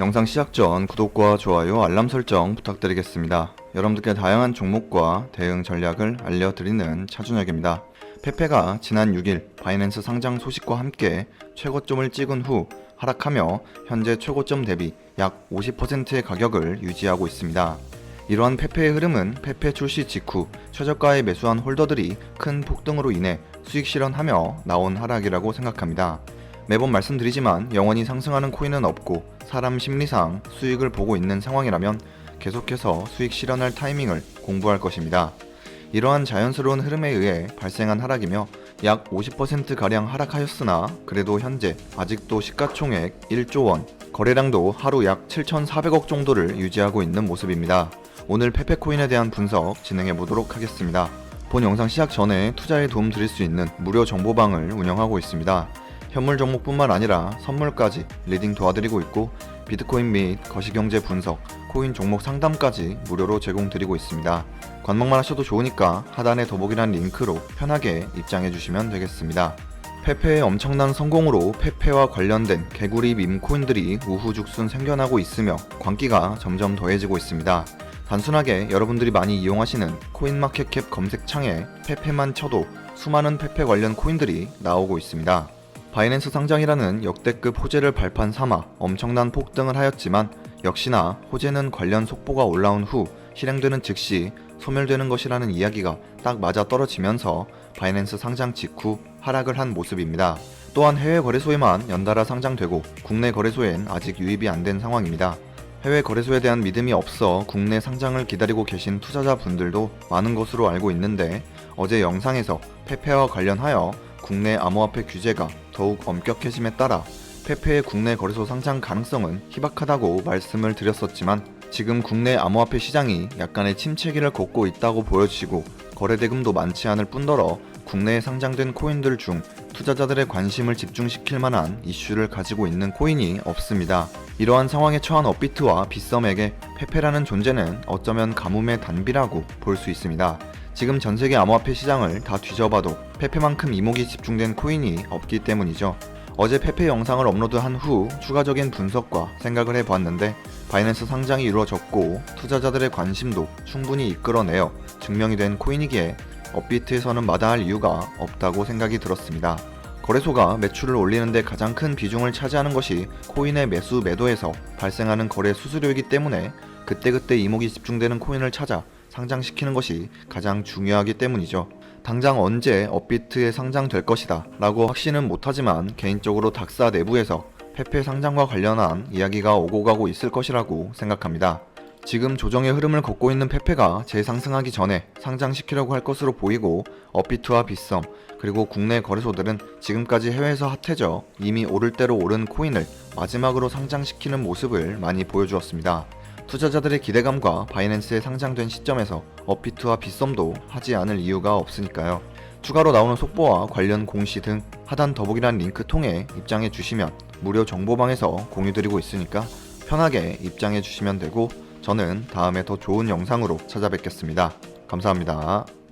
영상 시작 전 구독과 좋아요, 알람 설정 부탁드리겠습니다. 여러분들께 다양한 종목과 대응 전략을 알려드리는 차준혁입니다. 페페가 지난 6일 바이낸스 상장 소식과 함께 최고점을 찍은 후 하락하며 현재 최고점 대비 약 50%의 가격을 유지하고 있습니다. 이러한 페페의 흐름은 페페 출시 직후 최저가에 매수한 홀더들이 큰 폭등으로 인해 수익 실현하며 나온 하락이라고 생각합니다. 매번 말씀드리지만 영원히 상승하는 코인은 없고 사람 심리상 수익을 보고 있는 상황이라면 계속해서 수익 실현할 타이밍을 공부할 것입니다. 이러한 자연스러운 흐름에 의해 발생한 하락이며 약 50%가량 하락하였으나 그래도 현재 아직도 시가총액 1조 원, 거래량도 하루 약 7,400억 정도를 유지하고 있는 모습입니다. 오늘 페페코인에 대한 분석 진행해 보도록 하겠습니다. 본 영상 시작 전에 투자에 도움 드릴 수 있는 무료 정보방을 운영하고 있습니다. 현물 종목뿐만 아니라 선물까지 리딩 도와드리고 있고 비트코인 및 거시경제 분석, 코인 종목 상담까지 무료로 제공드리고 있습니다. 관망만 하셔도 좋으니까 하단의 더보기란 링크로 편하게 입장해 주시면 되겠습니다. 페페의 엄청난 성공으로 페페와 관련된 개구리 밈 코인들이 우후죽순 생겨나고 있으며 광기가 점점 더해지고 있습니다. 단순하게 여러분들이 많이 이용하시는 코인마켓캡 검색창에 페페만 쳐도 수많은 페페 관련 코인들이 나오고 있습니다. 바이낸스 상장이라는 역대급 호재를 발판 삼아 엄청난 폭등을 하였지만 역시나 호재는 관련 속보가 올라온 후 실행되는 즉시 소멸되는 것이라는 이야기가 딱 맞아 떨어지면서 바이낸스 상장 직후 하락을 한 모습입니다. 또한 해외 거래소에만 연달아 상장되고 국내 거래소엔 아직 유입이 안 된 상황입니다. 해외 거래소에 대한 믿음이 없어 국내 상장을 기다리고 계신 투자자분들도 많은 것으로 알고 있는데 어제 영상에서 페페와 관련하여 국내 암호화폐 규제가 더욱 엄격해짐에 따라 페페의 국내 거래소 상장 가능성은 희박하다고 말씀을 드렸었지만 지금 국내 암호화폐 시장이 약간의 침체기를 걷고 있다고 보여지고 거래 대금도 많지 않을 뿐더러 국내에 상장된 코인들 중 투자자들의 관심을 집중시킬 만한 이슈를 가지고 있는 코인이 없습니다. 이러한 상황에 처한 업비트와 빗썸에게 페페라는 존재는 어쩌면 가뭄의 단비라고 볼 수 있습니다. 지금 전 세계 암호화폐 시장을 다 뒤져봐도 페페만큼 이목이 집중된 코인이 없기 때문이죠. 어제 페페 영상을 업로드한 후 추가적인 분석과 생각을 해보았는데 바이낸스 상장이 이루어졌고 투자자들의 관심도 충분히 이끌어내어 증명이 된 코인이기에 업비트에서는 마다할 이유가 없다고 생각이 들었습니다. 거래소가 매출을 올리는데 가장 큰 비중을 차지하는 것이 코인의 매수 매도에서 발생하는 거래 수수료이기 때문에 그때그때 이목이 집중되는 코인을 찾아 상장시키는 것이 가장 중요하기 때문이죠. 당장 언제 업비트에 상장될 것이다 라고 확신은 못하지만 개인적으로 닥사 내부에서 페페 상장과 관련한 이야기가 오고 가고 있을 것이라고 생각합니다. 지금 조정의 흐름을 걷고 있는 페페가 재상승하기 전에 상장시키려고 할 것으로 보이고 업비트와 빗썸 그리고 국내 거래소들은 지금까지 해외에서 핫해져 이미 오를 대로 오른 코인을 마지막으로 상장시키는 모습을 많이 보여주었습니다. 투자자들의 기대감과 바이낸스에 상장된 시점에서 업비트와 빗썸도 하지 않을 이유가 없으니까요. 추가로 나오는 속보와 관련 공시 등 하단 더보기란 링크 통해 입장해 주시면 무료 정보방에서 공유드리고 있으니까 편하게 입장해 주시면 되고 저는 다음에 더 좋은 영상으로 찾아뵙겠습니다. 감사합니다.